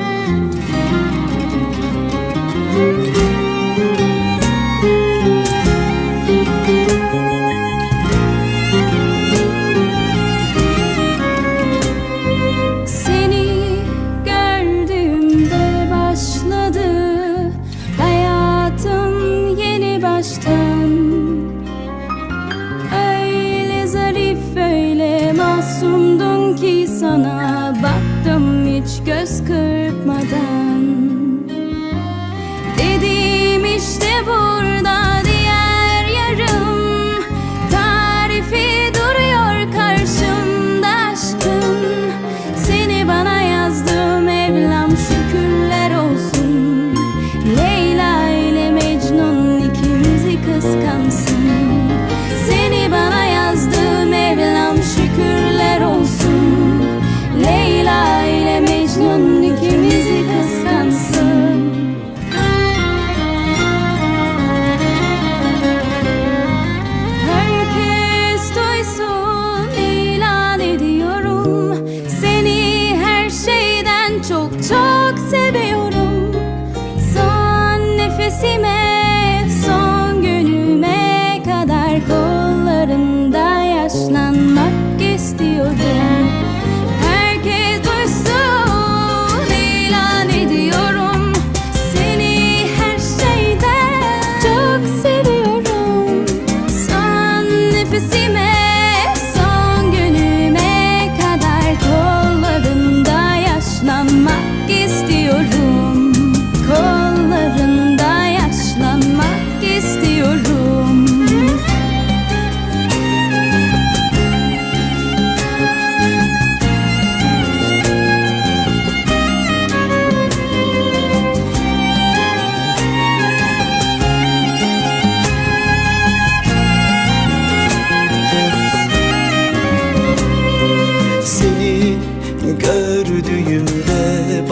Mm-hmm. kıskansın. Seni bana yazdı Mevlam şükürler olsun. Leyla ile Mecnun ikimizi kıskansın. Herkes duysun ilan ediyorum. Seni her şeyden çok çok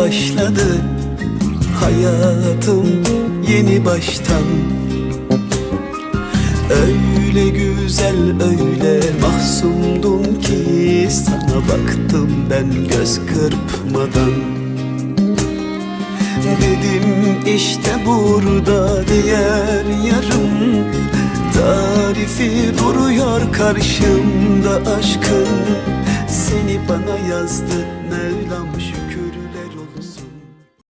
başladı Hayatım yeni baştan. Öyle güzel öyle mahzundum ki Sana baktım ben göz kırpmadan. Dedim işte burada diğer yarım Tarifi duruyor karşımda aşkın yazdı Mevlam şu